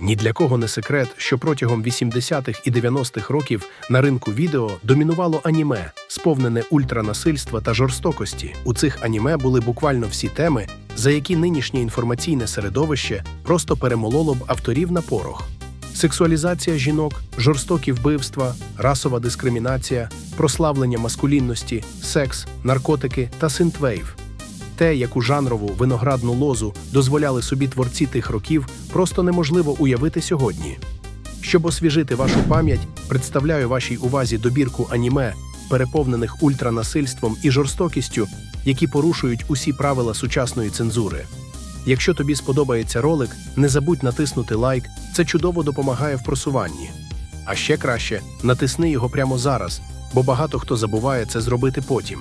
Ні для кого не секрет, що протягом 80-х і 90-х років на ринку відео домінувало аніме, сповнене ультранасильства та жорстокості. У цих аніме були буквально всі теми, за які нинішнє інформаційне середовище просто перемололо б авторів на порох. Сексуалізація жінок, жорстокі вбивства, расова дискримінація, прославлення маскулінності, секс, наркотики та синтвейв. Те, яку жанрову виноградну лозу дозволяли собі творці тих років, просто неможливо уявити сьогодні. Щоб освіжити вашу пам'ять, представляю вашій увазі добірку аніме, переповнених ультранасильством і жорстокістю, які порушують усі правила сучасної цензури. Якщо тобі сподобається ролик, не забудь натиснути лайк, це чудово допомагає в просуванні. А ще краще натисни його прямо зараз, бо багато хто забуває це зробити потім.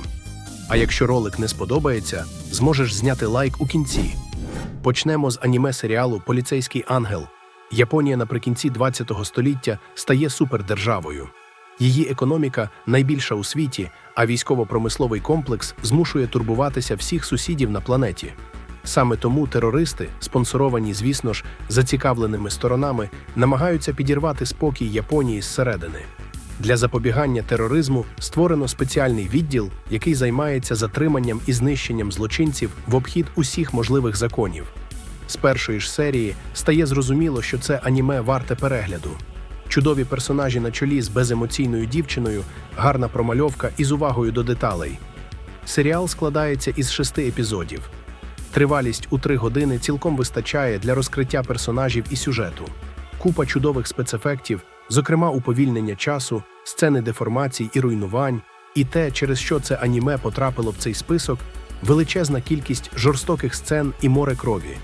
А якщо ролик не сподобається, зможеш зняти лайк у кінці. Почнемо з аніме серіалу Поліцейський ангел. Японія наприкінці 20 століття стає супердержавою. Її економіка найбільша у світі, а військово-промисловий комплекс змушує турбуватися всіх сусідів на планеті. Саме тому терористи, спонсоровані, звісно ж, зацікавленими сторонами, намагаються підірвати спокій Японії зсередини. Для запобігання тероризму створено спеціальний відділ, який займається затриманням і знищенням злочинців в обхід усіх можливих законів. З першої ж серії стає зрозуміло, що це аніме варте перегляду. Чудові персонажі на чолі з беземоційною дівчиною, гарна промальовка і з увагою до деталей. Серіал складається із шести епізодів. Тривалість у три години цілком вистачає для розкриття персонажів і сюжету. Купа чудових спецефектів, зокрема уповільнення часу, сцени деформацій і руйнувань, і те, через що це аніме потрапило в цей список, величезна кількість жорстоких сцен і море крові.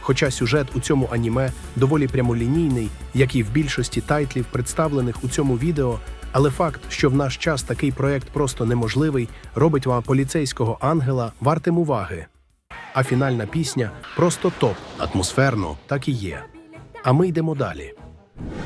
Хоча сюжет у цьому аніме доволі прямолінійний, як і в більшості тайтлів, представлених у цьому відео, але факт, що в наш час такий проект просто неможливий, робить вам поліцейського ангела вартим уваги. А фінальна пісня просто топ, атмосферно, так і є. А ми йдемо далі.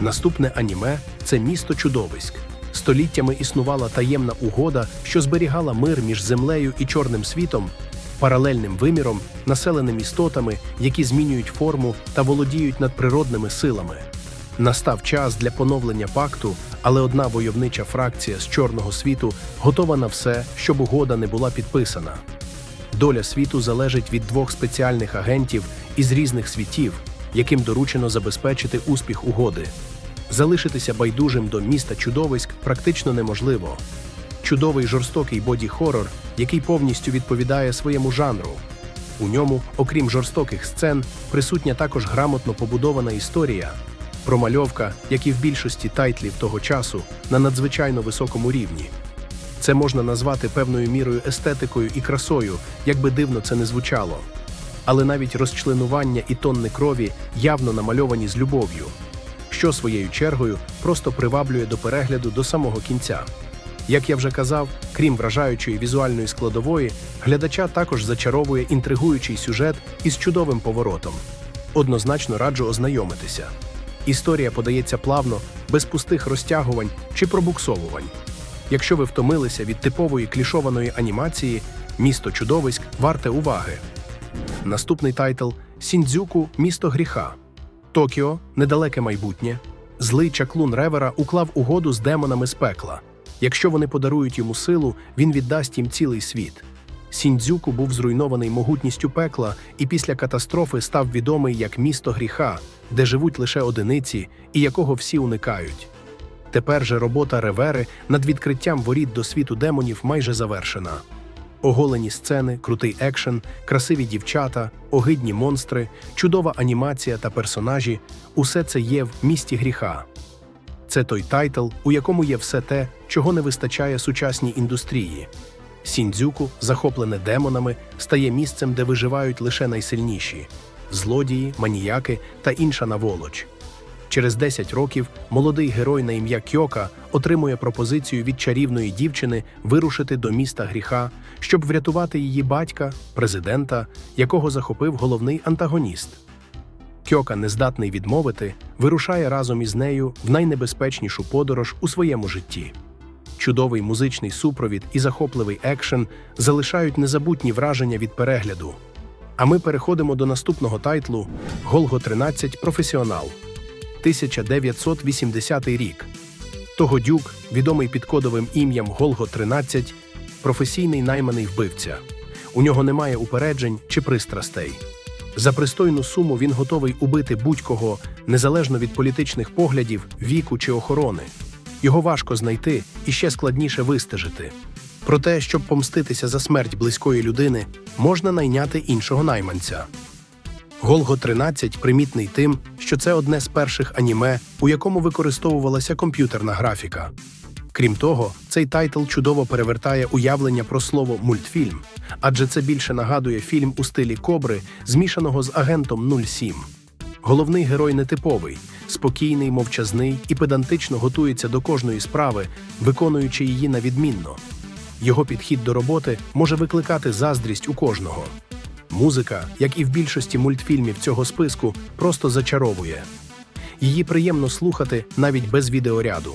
Наступне аніме це місто чудовиськ. Століттями існувала таємна угода, що зберігала мир між землею і чорним світом, паралельним виміром, населеним істотами, які змінюють форму та володіють надприродними силами. Настав час для поновлення пакту, але одна войовнича фракція з чорного світу готова на все, щоб угода не була підписана. Доля світу залежить від двох спеціальних агентів із різних світів, яким доручено забезпечити успіх угоди. Залишитися байдужим до міста чудовиськ практично неможливо. Чудовий жорстокий боді-хорор, який повністю відповідає своєму жанру. У ньому, окрім жорстоких сцен, присутня також грамотно побудована історія, промальовка, як і в більшості тайтлів того часу, на надзвичайно високому рівні. Це можна назвати певною мірою естетикою і красою, як би дивно це не звучало. Але навіть розчленування і тонни крові явно намальовані з любов'ю, що своєю чергою просто приваблює до перегляду до самого кінця. Як я вже казав, крім вражаючої візуальної складової, глядача також зачаровує інтригуючий сюжет із чудовим поворотом. Однозначно раджу ознайомитися. Історія подається плавно, без пустих розтягувань чи пробуксовувань. Якщо ви втомилися від типової клішованої анімації, місто чудовиськ варте уваги. Наступний тайтл Сіндзюку Місто гріха. Токіо недалеке майбутнє. Злий чаклун Ревера уклав угоду з демонами з пекла. Якщо вони подарують йому силу, він віддасть їм цілий світ. Сіндзюку був зруйнований могутністю пекла і після катастрофи став відомий як місто гріха, де живуть лише одиниці і якого всі уникають. Тепер же робота Ревери над відкриттям воріт до світу демонів майже завершена. Оголені сцени, крутий екшен, красиві дівчата, огидні монстри, чудова анімація та персонажі усе це є в місті гріха. Це той тайтл, у якому є все те, чого не вистачає сучасній індустрії. Сіндзюку, захоплене демонами, стає місцем, де виживають лише найсильніші злодії, маніяки та інша наволоч. Через 10 років молодий герой на ім'я Кьока отримує пропозицію від чарівної дівчини вирушити до міста гріха, щоб врятувати її батька, президента, якого захопив головний антагоніст. Кьока, нездатний відмовити, вирушає разом із нею в найнебезпечнішу подорож у своєму житті. Чудовий музичний супровід і захопливий екшен залишають незабутні враження від перегляду. А ми переходимо до наступного тайтлу Голго 13 Професіонал. 1980 рік. Тогодюк, відомий під кодовим ім'ям Голго 13, професійний найманий вбивця. У нього немає упереджень чи пристрастей. За пристойну суму він готовий убити будь-кого, незалежно від політичних поглядів, віку чи охорони. Його важко знайти і ще складніше вистежити. Проте, щоб помститися за смерть близької людини, можна найняти іншого найманця. Голго 13 примітний тим, що це одне з перших аніме, у якому використовувалася комп'ютерна графіка. Крім того, цей тайтл чудово перевертає уявлення про слово мультфільм, адже це більше нагадує фільм у стилі кобри, змішаного з агентом 07. Головний герой нетиповий, спокійний, мовчазний і педантично готується до кожної справи, виконуючи її на відмінно. Його підхід до роботи може викликати заздрість у кожного. Музика, як і в більшості мультфільмів цього списку, просто зачаровує. Її приємно слухати навіть без відеоряду.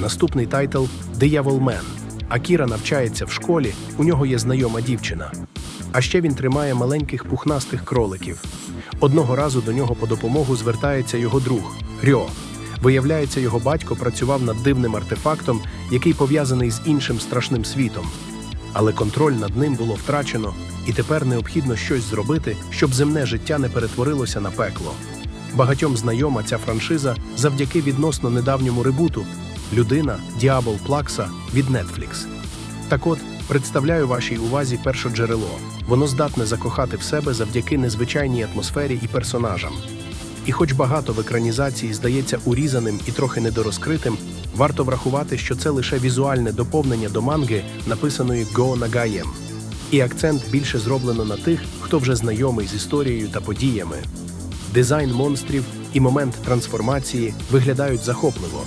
Наступний тайтл Дияволмен. Акіра навчається в школі, у нього є знайома дівчина. А ще він тримає маленьких пухнастих кроликів. Одного разу до нього по допомогу звертається його друг Рьо. Виявляється, його батько працював над дивним артефактом, який пов'язаний з іншим страшним світом. Але контроль над ним було втрачено, і тепер необхідно щось зробити, щоб земне життя не перетворилося на пекло. Багатьом знайома ця франшиза завдяки відносно недавньому ребуту Людина Діабол Плакса від Netflix. Так от, представляю вашій увазі першоджерело. Воно здатне закохати в себе завдяки незвичайній атмосфері і персонажам. І хоч багато в екранізації здається урізаним і трохи недорозкритим, варто врахувати, що це лише візуальне доповнення до манги, написаної Го Нагаєм. І акцент більше зроблено на тих, хто вже знайомий з історією та подіями. Дизайн монстрів і момент трансформації виглядають захопливо.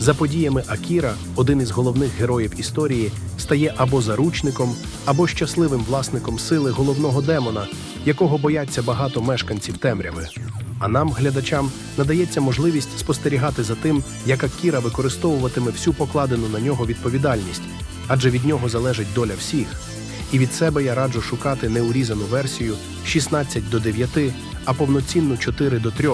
За подіями Акіра, один із головних героїв історії, стає або заручником, або щасливим власником сили головного демона, якого бояться багато мешканців темряви. А нам, глядачам, надається можливість спостерігати за тим, як Акіра використовуватиме всю покладену на нього відповідальність, адже від нього залежить доля всіх. І від себе я раджу шукати неурізану версію 16 до 9, а повноцінну 4 до 3.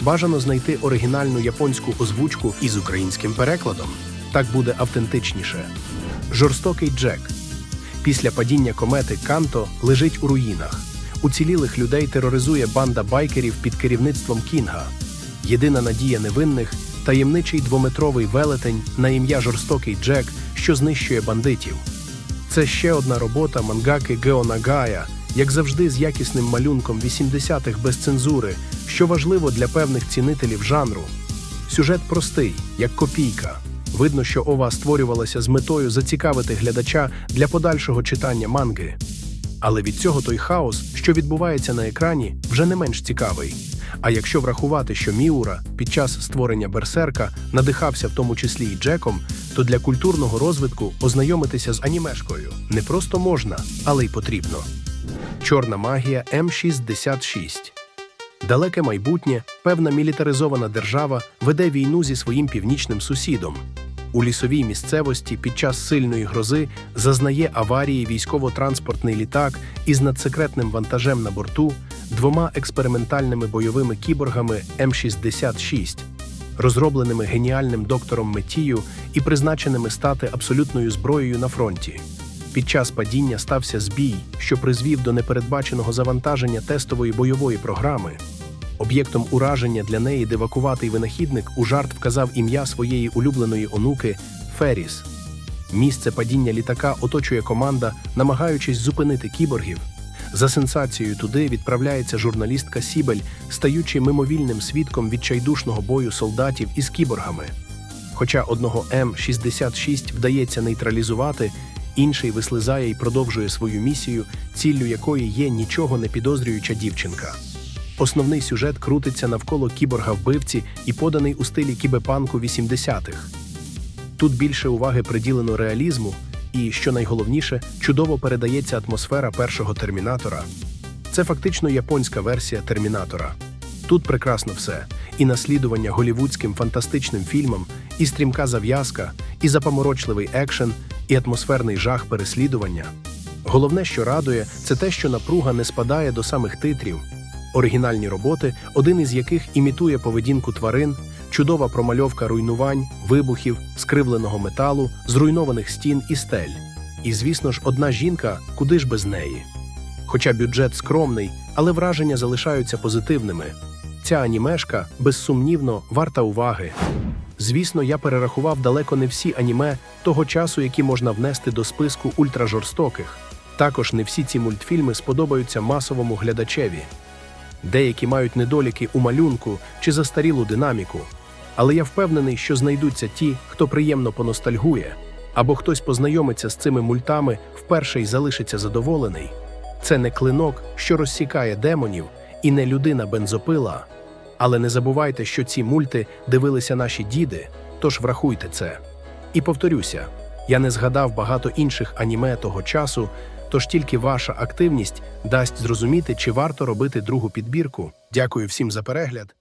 Бажано знайти оригінальну японську озвучку із українським перекладом. Так буде автентичніше. Жорстокий Джек. Після падіння комети Канто лежить у руїнах. Уцілілих людей тероризує банда байкерів під керівництвом Кінга. Єдина надія невинних таємничий двометровий велетень на ім'я Жорстокий Джек, що знищує бандитів. Це ще одна робота мангаки Гео Нагая, як завжди, з якісним малюнком 80-х без цензури, що важливо для певних цінителів жанру. Сюжет простий, як копійка. Видно, що ова створювалася з метою зацікавити глядача для подальшого читання манги. Але від цього той хаос, що відбувається на екрані, вже не менш цікавий. А якщо врахувати, що Міура під час створення берсерка надихався в тому числі і Джеком, то для культурного розвитку ознайомитися з анімешкою не просто можна, але й потрібно. Чорна магія М66 Далеке майбутнє, певна мілітаризована держава веде війну зі своїм північним сусідом. У лісовій місцевості під час сильної грози зазнає аварії військово-транспортний літак із надсекретним вантажем на борту, двома експериментальними бойовими кіборгами М66, розробленими геніальним доктором Метію і призначеними стати абсолютною зброєю на фронті. Під час падіння стався збій, що призвів до непередбаченого завантаження тестової бойової програми. Об'єктом ураження для неї дивакуватий винахідник у жарт вказав ім'я своєї улюбленої онуки Феріс. Місце падіння літака оточує команда, намагаючись зупинити кіборгів. За сенсацією туди відправляється журналістка Сібель, стаючи мимовільним свідком відчайдушного бою солдатів із кіборгами. Хоча одного М-66 вдається нейтралізувати, інший вислизає і продовжує свою місію, ціллю якої є нічого не підозрююча дівчинка. Основний сюжет крутиться навколо кіборга вбивці і поданий у стилі кібепанку 80-х. Тут більше уваги приділено реалізму, і, що найголовніше, чудово передається атмосфера першого термінатора. Це фактично японська версія термінатора. Тут прекрасно все: і наслідування голівудським фантастичним фільмам, і стрімка зав'язка, і запаморочливий екшен, і атмосферний жах переслідування. Головне, що радує, це те, що напруга не спадає до самих титрів. Оригінальні роботи, один із яких імітує поведінку тварин, чудова промальовка руйнувань, вибухів, скривленого металу, зруйнованих стін і стель. І, звісно ж, одна жінка, куди ж без неї. Хоча бюджет скромний, але враження залишаються позитивними. Ця анімешка, безсумнівно, варта уваги. Звісно, я перерахував далеко не всі аніме того часу, які можна внести до списку ультражорстоких. Також не всі ці мультфільми сподобаються масовому глядачеві. Деякі мають недоліки у малюнку чи застарілу динаміку. Але я впевнений, що знайдуться ті, хто приємно поностальгує, або хтось познайомиться з цими мультами вперше й залишиться задоволений. Це не клинок, що розсікає демонів, і не людина бензопила. Але не забувайте, що ці мульти дивилися наші діди, тож врахуйте це. І повторюся, я не згадав багато інших аніме того часу, тож тільки ваша активність дасть зрозуміти, чи варто робити другу підбірку. Дякую всім за перегляд.